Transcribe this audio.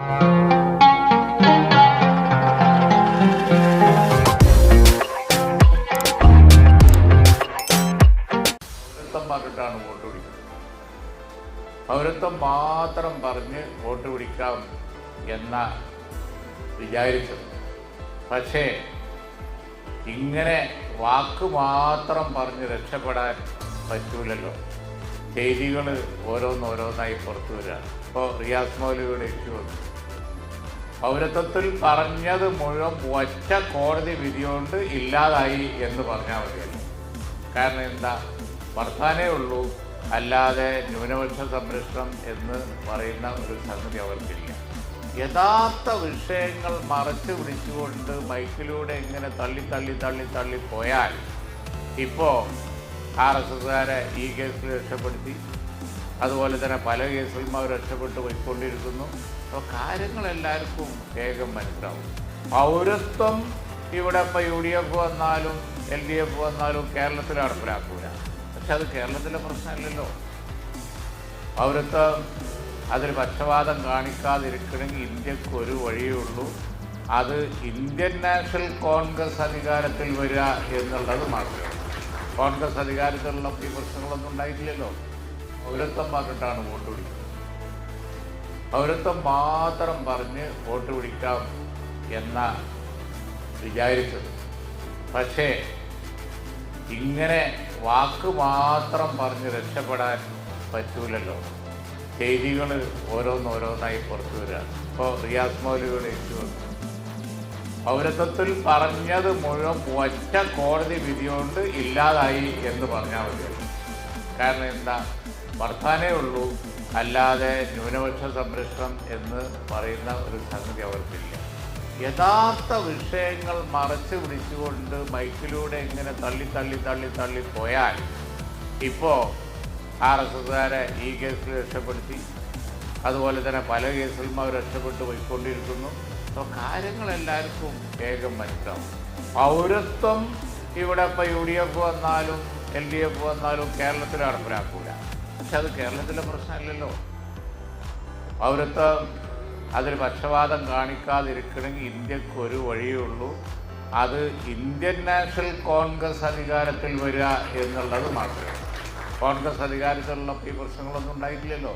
പൗരത്വം പറഞ്ഞിട്ടാണ് വോട്ട് പിടിക്കുന്നത് പൗരത്വം മാത്രം പറഞ്ഞ് വോട്ട് പിടിക്കാം എന്ന വിചാരിച്ചത്. പക്ഷേ ഇങ്ങനെ വാക്ക് മാത്രം പറഞ്ഞ് രക്ഷപ്പെടാൻ പറ്റൂലല്ലോ. ചെയ്തികൾ ഓരോന്നോരോന്നായി പുറത്തു വരികയാണ്. ഇപ്പോൾ റിയാസ് മൗലിയുടെ ഇഷ്യൂ വന്നു. പൗരത്വത്തിൽ പറഞ്ഞത് മുഴുവൻ ഒറ്റ കോടതി വിധിയോണ്ട് ഇല്ലാതായി എന്ന് പറഞ്ഞാൽ മതിയല്ലോ കാരണം എന്താ? വർത്താനേ ഉള്ളൂ. അല്ലാതെ ന്യൂനപക്ഷ സംരക്ഷണം എന്ന് പറയുന്ന ഒരു സംഗതി അവർക്കില്ല. യഥാർത്ഥ വിഷയങ്ങൾ മറച്ചു പിടിച്ചുകൊണ്ട് മൈക്കിലൂടെ ഇങ്ങനെ തള്ളി തള്ളി തള്ളി തള്ളി പോയാൽ ഇപ്പോൾ ആർ എസ് എസ്സുകാരെ ഈ കേസിൽ രക്ഷപ്പെടുത്തി. അതുപോലെ തന്നെ പല കേസുകളും അവർ രക്ഷപ്പെട്ട് പോയിക്കൊണ്ടിരിക്കുന്നു. അപ്പോൾ കാര്യങ്ങൾ എല്ലാവർക്കും വേഗം മനസ്സിലാവും. പൗരത്വം ഇവിടെ ഇപ്പോൾ യു ഡി എഫ് വന്നാലും എൽ ഡി എഫ് വന്നാലും കേരളത്തിൽ നടപ്പിലാക്കൂല. പക്ഷെ അത് കേരളത്തിലെ പ്രശ്നമല്ലല്ലോ. പൗരത്വം അതിൽ പക്ഷപാതം കാണിക്കാതിരിക്കണമെങ്കിൽ ഇന്ത്യയ്ക്ക് ഒരു വഴിയേ ഉള്ളൂ. അത് ഇന്ത്യൻ നാഷണൽ കോൺഗ്രസ് അധികാരത്തിൽ വരിക എന്നുള്ളത് മാത്രമേ കോൺഗ്രസ് അധികാരത്തിലുള്ള ഈ പ്രശ്നങ്ങളൊന്നും ഉണ്ടായിട്ടില്ലല്ലോ. പൗരത്വം പറഞ്ഞിട്ടാണ് വോട്ട് പിടിക്കുന്നത്. പൗരത്വം മാത്രം പറഞ്ഞ് വോട്ട് പിടിക്കാം എന്ന വിചാരിച്ചത്. പക്ഷേ ഇങ്ങനെ വാക്ക് മാത്രം പറഞ്ഞ് രക്ഷപ്പെടാൻ പറ്റൂലല്ലോ. ചെയ്തികൾ ഓരോന്നോരോന്നായി പുറത്തു വരിക. ഇപ്പോൾ റിയാസ് മൗലിയുടെ ഇഷ്യൂ പൗരത്വത്തിൽ പറഞ്ഞത് മുഴുവൻ ഒറ്റ കോടതി വിധിയോണ്ട് ഇല്ലാതായി എന്ന് പറഞ്ഞാൽ മതി. കാരണം എന്താ? വർത്താനേ ഉള്ളൂ. അല്ലാതെ ന്യൂനപക്ഷ സംരക്ഷണം എന്ന് പറയുന്ന ഒരു സംഗതി അവർക്കില്ല. യഥാർത്ഥ വിഷയങ്ങൾ മറച്ചു പിടിച്ചുകൊണ്ട് മൈക്കിലൂടെ ഇങ്ങനെ തള്ളി തള്ളി തള്ളി തള്ളി പോയാൽ ഇപ്പോൾ ആർ എസ് എസ്സുകാരെ ഈ കേസിൽ രക്ഷപ്പെടുത്തി. അതുപോലെ തന്നെ പല കേസിലും അവർ രക്ഷപ്പെട്ടു പോയിക്കൊണ്ടിരിക്കുന്നു. അപ്പോൾ കാര്യങ്ങൾ എല്ലാവർക്കും വേഗം മനസ്സിലാവും പൗരത്വം ഇവിടെ ഇപ്പോൾ യു ഡി എഫ് വന്നാലും എൽ ഡി എഫ് വന്നാലും കേരളത്തിൽ നടപ്പിലാക്കൂല പക്ഷെ അത് കേരളത്തിലെ പ്രശ്നമല്ലല്ലോ. പൗരത്വ അതിൽ പക്ഷപാതം കാണിക്കാതിരിക്കണമെങ്കിൽ ഇന്ത്യയ്ക്ക് ഒരു വഴിയേ ഉള്ളൂ. അത് ഇന്ത്യൻ നാഷണൽ കോൺഗ്രസ് അധികാരത്തിൽ വരിക എന്നുള്ളത് മാത്രമേ കോൺഗ്രസ് അധികാരത്തിലുള്ളപ്പോൾ ഈ പ്രശ്നങ്ങളൊന്നും ഉണ്ടായിട്ടില്ലല്ലോ.